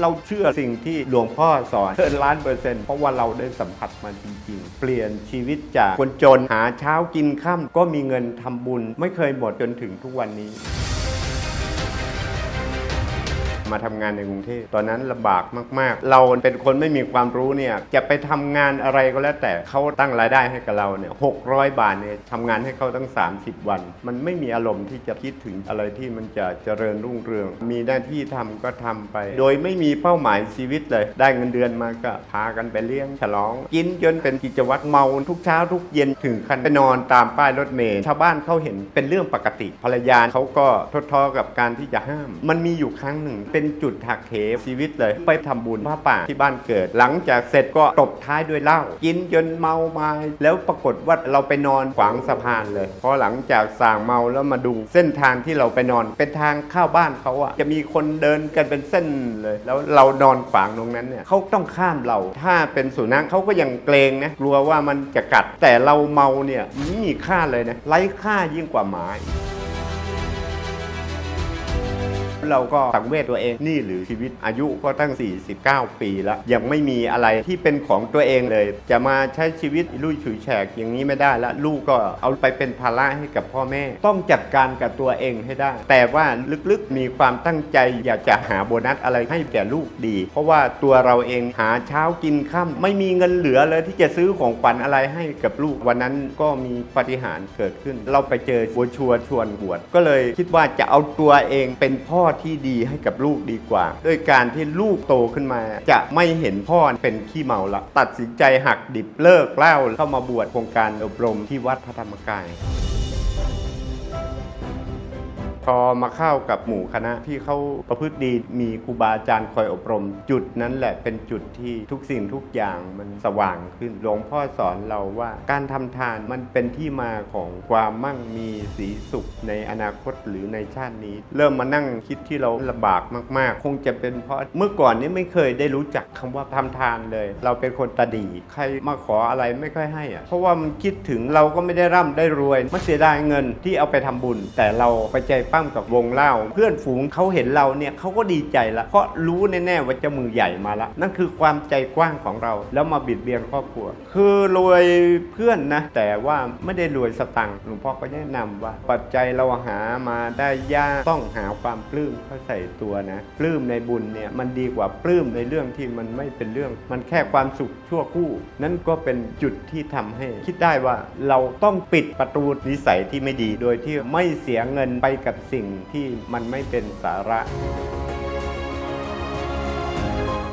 เราเชื่อสิ่งที่หลวงพ่อสอนเกินล้านเปอร์เซ็นต์เพราะว่าเราได้สัมผัสมันจริงๆ เปลี่ยนชีวิตจากคนจนหาเช้ากินค่ำก็มีเงินทำบุญ ไม่เคยหมดจนถึงทุกวันนี้ มาทำงานในกรุงเทพตอนนั้นลำบากมากๆ เราเป็นคนไม่มีความรู้เนี่ยจะไปทำงานอะไรก็แล้วแต่เขาตั้งรายได้ให้กับเราเนี่ยหกบาทเนี่ยทำงานให้เขาตั้ง 30 วัน มันไม่มีอารมณ์ที่จะคิดถึงอะไรที่มันจะเจริญรุ่งเรือง มีหน้าที่ทำก็ทำไป โดยไม่มีเป้าหมายชีวิตเลย ได้เงินเดือนมาก็พากันไปเลี้ยงฉลอง กินจนเป็นกิจวัตรเมาทุกเช้าทุกเย็นถึงขั้นไปนอนตามป้ายรถเมล์ชาวบ้านเขาเห็นเป็นเรื่องปกติภรรยาเขาก็ทดทอกับการที่จะห้าม มันมีอยู่ครั้งหนึ่งเป็น็นจุดหักเหชีวิตเลย ไปทำบุญพระป่าที่บ้านเกิด หลังจากเสร็จก็ตบท้ายด้วยเหล้ากินจนเมามาแล้วปรากฏว่าเราไปนอนขวางสะพานเลย พอหลังจากส่างเมาแล้วมาดูเส้นทางที่เราไปนอนเป็นทางเข้าบ้านเขาอะจะมีคนเดินกันเป็นเส้นเลย แล้วเรานอนขวางตรงนั้นเนี่ยเขาต้องข้ามเรา ถ้าเป็นสุนัขเขาก็ยังเกรงนะกลัวว่ามันจะกัด แต่เราเมาเนี่ยมีค่าเลยนะไร้ค่ายิ่งกว่าหมา เราก็สังเวชตัวเองนี่หรือชีวิตอายุก็ตั้ง 49 ปีแล้ว ยังไม่มีอะไรที่เป็นของตัวเองเลย จะมาใช้ชีวิตลุยฉุยแฉกอย่างนี้ไม่ได้แล้วลูกก็เอาไปเป็นภาระให้กับพ่อแม่ ต้องจัดการกับตัวเองให้ได้ แต่ว่าลึกๆมีความตั้งใจอยากจะหาโบนัสอะไรให้แก่ลูกดี เพราะว่าตัวเราเองหาเช้ากินค่ำไม่มีเงินเหลือเลยที่จะซื้อของขวัญอะไรให้กับลูกวันนั้นก็มีปาฏิหารย์เกิดขึ้น เราไปเจอบัวชัวชวนบวชก็เลยคิดว่าจะเอาตัวเองเป็นพ่อที่ดีให้กับลูกดีกว่า ด้วยการที่ลูกโตขึ้นมา จะไม่เห็นพ่อเป็นขี้เมาละ ตัดสินใจหักดิบเลิกเหล้าเข้ามาบวชโครงการอบรมที่วัดพระธรรมกาย อมาเข้ากับหมู่คณะที่เขาประพฤติดีมีครูบาอาจารย์คอยอบรม จุดนั้นแหละเป็นจุดที่ทุกสิ่งทุกอย่างมันสว่างขึ้นหลวงพ่อสอนเราว่าการทำทานมันเป็นที่มาของความมั่งมีสีสุขในอนาคตหรือในชาตินี้ เริ่มมานั่งคิดที่เราลำบากมากๆ คงจะเป็นเพราะเมื่อก่อนนี้ไม่เคยได้รู้จักคำว่าทำทานเลย เราเป็นคนตาดีใครมาขออะไรไม่ค่อยให้อะเพราะว่ามันคิดถึงเราก็ไม่ได้ร่ำได้รวยมันเสียดายเงินที่เอาไปทำบุญ แต่เราไปใจปั้มกับวงเล่า เพื่อนฝูงเขาเห็นเราเนี่ยเขาก็ดีใจละเพราะรู้แน่ๆว่าจ้ามือใหญ่มาละ นั่นคือความใจกว้างของเรา แล้วมาบิดเบียนครอบครัว คือรวยเพื่อนนะ แต่ว่าไม่ได้รวยสตังค์หลวงพ่อก็แนะนำว่า ปัจจัยเราหามาได้ยากต้องหาความปลื้มเข้าใส่ตัวนะปลื้มในบุญเนี่ยมันดีกว่าปลื้มในเรื่องที่มันไม่เป็นเรื่อง มันแค่ความสุขชั่วครู่ นั่นก็เป็นจุดที่ทำให้ คิดได้ว่าเราต้องปิดประตูนิสัยที่ไม่ดีโดยที่ไม่เสียเงินไปกับสิ่งที่มันไม่เป็นสาระ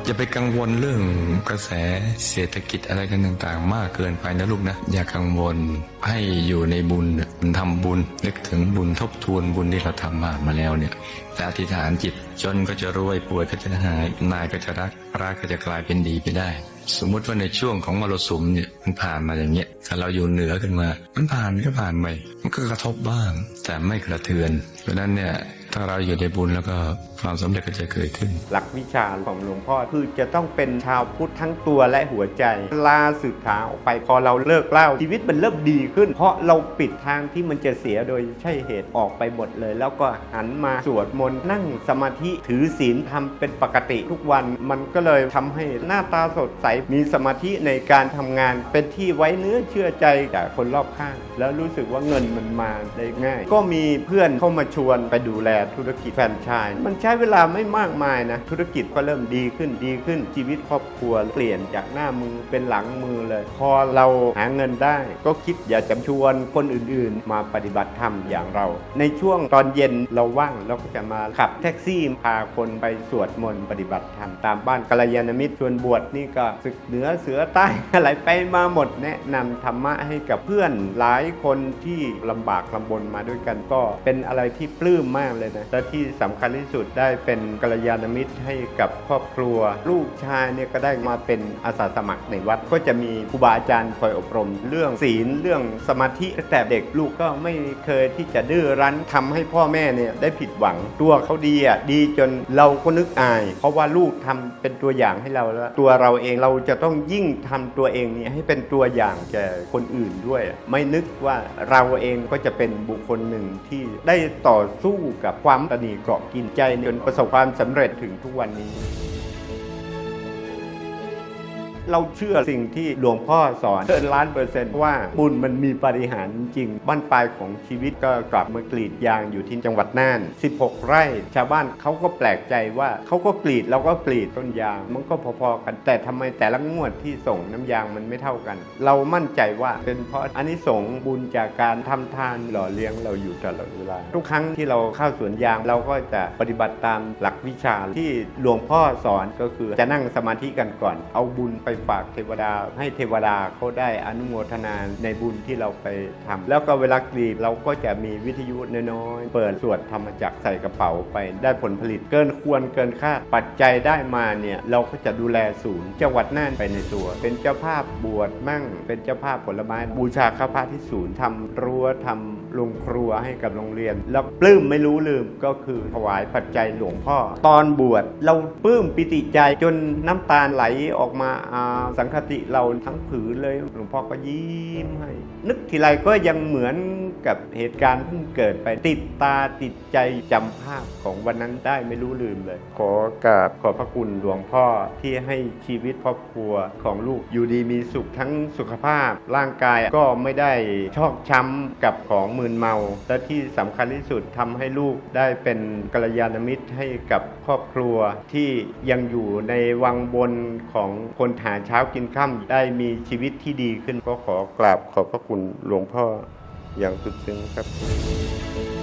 อย่าไปกังวลเรื่องกระแสเศรษฐกิจอะไรกันต่างๆ มากเกินไปนะลูกนะ อย่ากังวลให้อยู่ในบุญทำบุญนึกถึงบุญทบทวนบุญที่เราทำมามาแล้วเนี่ยแต่อธิษฐานจิตจนก็จะรวยป่วยก็จะหายนายก็จะรักรักก็จะกลายเป็นดีไปได้ สมมุติว่าในช่วงของมรสุมเนี่ยมันผ่านมาอย่างเงี้ยถ้าเราอยู่เหนือขึ้นมา มันผ่านก็ผ่านไปมันก็กระทบบ้าง แต่ไม่กระเทือน เพราะนั้นเนี่ยถ้าเราอยู่ในบุญแล้วก็ความสำเร็จก็จะเกิดขึ้น หลักวิชาของหลวงพ่อคือจะต้องเป็นชาวพุทธทั้งตัวและหัวใจ ลาสึกขาออกไปพอเราเลิกเล้าชีวิตมันเริ่มดีขึ้น เพราะเราปิดทางที่มันจะเสียโดยใช่เหตุออกไปหมดเลย แล้วก็หันมาสวดมนต์นั่งสมาธิถือศีลทำเป็นปกติทุกวัน มันก็เลยทำให้หน้าตาสดใสมีสมาธิในการทำงาน เป็นที่ไว้เนื้อเชื่อใจจากคนรอบข้าง แล้วรู้สึกว่าเงินมันมาได้ง่าย ก็มีเพื่อนเข้ามาชวนไปดูแลธุรกิจแฟรนไชส์มันใช้เวลาไม่มากมายนะ ธุรกิจก็เริ่มดีขึ้นดีขึ้นชีวิตครอบครัวเปลี่ยนจากหน้ามือเป็นหลังมือเลย พอเราหาเงินได้ ก็คิดอยากจะชวนคนอื่นๆ มาปฏิบัติธรรมอย่างเรา ในช่วงตอนเย็นเราว่างเราก็จะมาขับแท็กซี่พาคนไปสวดมนต์ปฏิบัติธรรมตามบ้านกัลยาณมิตรชวนบวชนี่ก็ศึกเหนือเสือใต้อะไรไปมาหมดแนะนำธรรมะให้กับเพื่อนหลายคนที่ลำบากลำบนมาด้วยกันก็เป็นอะไรที่ปลื้มมากเลยนะและที่สำคัญที่สุดได้เป็นกัลยาณมิตรให้กับครอบครัว ลูกชายเนี่ยก็ได้มาเป็นอาสาสมัครในวัดก็จะมีครูบาอาจารย์คอยอบรม เรื่องศีลเรื่องสมาธิแต่เด็กลูกก็ไม่เคยที่จะดื้อรั้นทำให้พ่อแม่เนี่ยได้ผิดหวังตัวเขาดีอะดีจนเราก็นึกอาย เพราะว่าลูกทำเป็นตัวอย่างให้เราแล้ว ตัวเราเองเราจะต้องยิ่งทำตัวเองเนี่ยให้เป็นตัวอย่างแก่คนอื่นด้วย ไม่นึกว่าเราเองก็จะเป็นบุคคลหนึ่งที่ได้ต่อสู้กับความตนีเกาะกินใจจนประสบความสำเร็จถึงทุกวันนี้ เราเชื่อสิ่งที่หลวงพ่อสอนเกินล้านเปอร์เซนต์ว่าบุญมันมีปาฏิหารจริงบ้านปลายของชีวิตก็กลับมากรีดยางอยู่ที่จังหวัดน่าน 16 ไร่ ชาวบ้านเขาก็แปลกใจว่าเขาก็กรีดเราก็กรีดต้นยาง มันก็พอๆกัน แต่ทำไมแต่ละงวดที่ส่งน้ำยางมันไม่เท่ากัน เรามั่นใจว่าเป็นเพราะอันนี้ส่งบุญจากการทำทานหล่อเลี้ยงเราอยู่ตลอดเวลาทุกครั้งที่เราเข้าสวนยางเราก็จะปฏิบัติตามหลักวิชาที่หลวงพ่อสอนก็คือจะนั่งสมาธิกันก่อน เอาบุญไปฝากเทวดา ให้เทวดาเขาได้อนุโมทนาในบุญที่เราไปทำแล้วก็เวลากรีดเราก็จะมีวิทยุน้อยๆ เปิดสวดธรรมจักใส่กระเป๋าไปได้ผลผลิตเกินควรเกินคาดปัจจัยได้มาเนี่ยเราก็จะดูแลศูนย์จังหวัดน่านไปในตัว เป็นเจ้าภาพบวชมั่ง เป็นเจ้าภาพผลไม้บูชาข้าพระที่ศูนย์ทำรั้วทำ โรงครัวให้กับโรงเรียน แล้วปลื้มไม่รู้ลืมก็คือถวายปัจจัยหลวงพ่อ ตอนบวชเราปลื้มปิติใจจนน้ำตาไหลออกมาอาสังคติเราทั้งผืนเลย หลวงพ่อก็ยิ้มให้ นึกทีไรก็ยังเหมือน กับเหตุการณ์เพิ่งเกิดไปติดตาติดใจจำภาพของวันนั้นได้ไม่รู้ลืมเลย ขอกราบขอบพระคุณหลวงพ่อที่ให้ชีวิตครอบครัวของลูกอยู่ดีมีสุขทั้งสุขภาพ ร่างกายก็ไม่ได้ชอกช้ำกับของมึนเมา และที่สำคัญที่สุดทำให้ลูกได้เป็นกัลยาณมิตรให้กับครอบครัวที่ยังอยู่ในวังบนของคนหาเช้ากินค่ำได้มีชีวิตที่ดีขึ้นก็ขอกราบขอบพระคุณหลวงพ่อ อย่างสุดซึ้งครับ